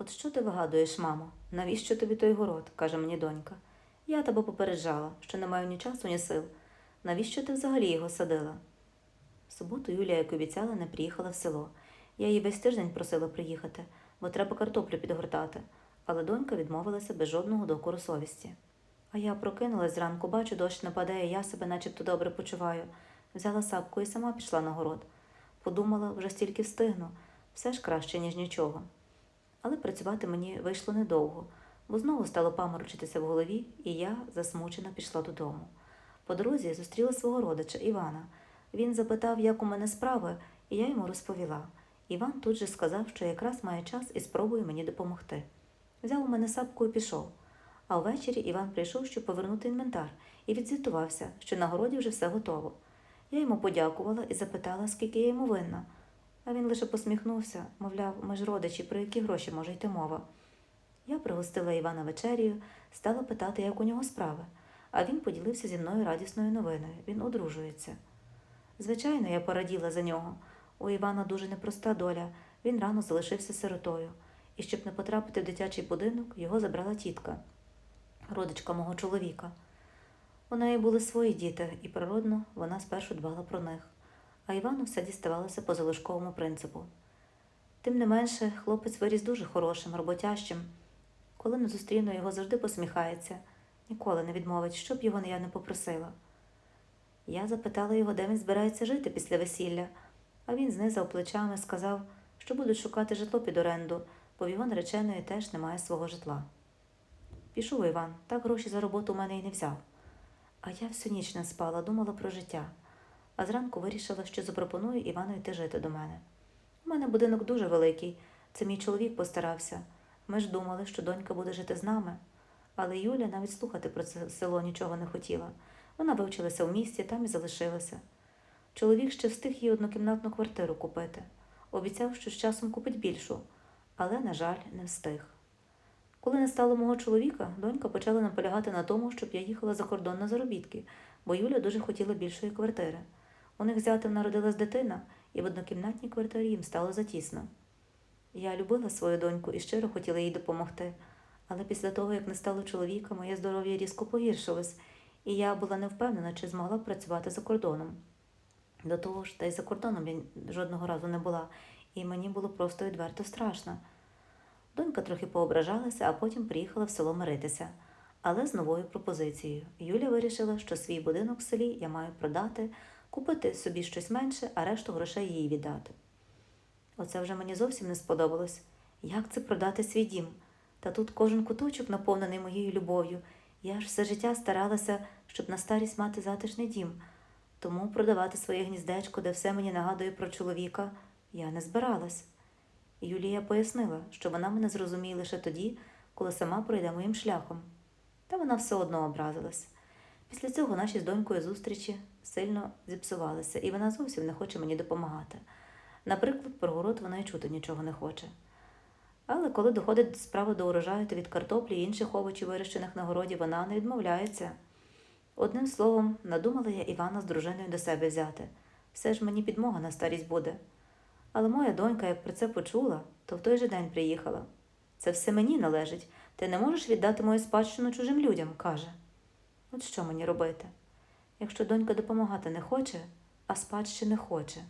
От що ти вигадуєш, мамо? Навіщо тобі той город? каже мені донька. Я тебе попереджала, що не маю ні часу, ні сил. Навіщо ти взагалі його садила? В суботу Юлія, як обіцяла, не приїхала в село. Я її весь тиждень просила приїхати, бо треба картоплю підгортати, але донька відмовилася без жодного докору совісті. А я прокинулась зранку, бачу, дощ нападає, я себе начебто добре почуваю. Взяла сапку і сама пішла на город. Подумала, вже стільки встигну, все ж краще, ніж нічого. Але працювати мені вийшло недовго, бо знову стало паморочитися в голові, і я, засмучена, пішла додому. По дорозі зустріла свого родича Івана. Він запитав, як у мене справи, і я йому розповіла. Іван тут же сказав, що якраз має час і спробує мені допомогти. Взяв у мене сапку і пішов. А ввечері Іван прийшов, щоб повернути інвентар, і відзвітувався, що на городі вже все готово. Я йому подякувала і запитала, скільки я йому винна. А він лише посміхнувся, мовляв, ми ж родичі, про які гроші може йти мова. Я пригостила Івана вечерію, стала питати, як у нього справи, а він поділився зі мною радісною новиною. Він одружується. Звичайно, я пораділа за нього. У Івана дуже непроста доля. Він рано залишився сиротою, і щоб не потрапити в дитячий будинок, його забрала тітка, родичка мого чоловіка. У неї були свої діти, і природно вона спершу дбала про них, а Івану все діставалося по залишковому принципу. Тим не менше, хлопець виріс дуже хорошим, роботящим. Коли не зустріну його, завжди посміхається, ніколи не відмовить, що б його я не попросила. Я запитала його, де він збирається жити після весілля, а він знизав плечами, сказав, що будуть шукати житло під оренду, бо в його нареченої теж немає свого житла. Пішов Іван, так гроші за роботу у мене й не взяв. А я всю ніч не спала, думала про життя, а зранку вирішила, що запропоную Івану йти жити до мене. У мене будинок дуже великий, це мій чоловік постарався. Ми ж думали, що донька буде жити з нами. Але Юля навіть слухати про це село нічого не хотіла. Вона вивчилася в місті, там і залишилася. Чоловік ще встиг їй однокімнатну квартиру купити. Обіцяв, що з часом купить більшу, але, на жаль, не встиг. Коли не стало мого чоловіка, донька почала наполягати на тому, щоб я їхала за кордон на заробітки, бо Юля дуже хотіла більшої квартири. У них зятем народилась дитина, і в однокімнатній квартирі їм стало затісно. Я любила свою доньку і щиро хотіла їй допомогти, але після того, як не стало чоловіка, моє здоров'я різко погіршилось, і я була не впевнена, чи змогла б працювати за кордоном. До того ж, та й за кордоном я жодного разу не була, і мені було просто відверто страшно. Донька трохи поображалася, а потім приїхала в село миритися, але з новою пропозицією. Юля вирішила, що свій будинок в селі я маю продати, купити собі щось менше, а решту грошей їй віддати. Оце вже мені зовсім не сподобалось. Як це продати свій дім? Та тут кожен куточок наповнений моєю любов'ю. Я ж все життя старалася, щоб на старість мати затишний дім. Тому продавати своє гніздечко, де все мені нагадує про чоловіка, я не збиралась. Юлія пояснила, що вона мене зрозуміє лише тоді, коли сама пройде моїм шляхом. Та вона все одно образилась. Після цього наші з донькою зустрічі сильно зіпсувалися, і вона зовсім не хоче мені допомагати. Наприклад, про город вона й чути нічого не хоче. Але коли доходить справа до урожаю, то від картоплі і інших овочів, вирощених на городі, вона не відмовляється. Одним словом, надумала я Івана з дружиною до себе взяти. Все ж мені підмога на старість буде. Але моя донька, як про це почула, то в той же день приїхала. Це все мені належить. Ти не можеш віддати мою спадщину чужим людям, каже. От що мені робити? Якщо донька допомагати не хоче, а спадщини хоче.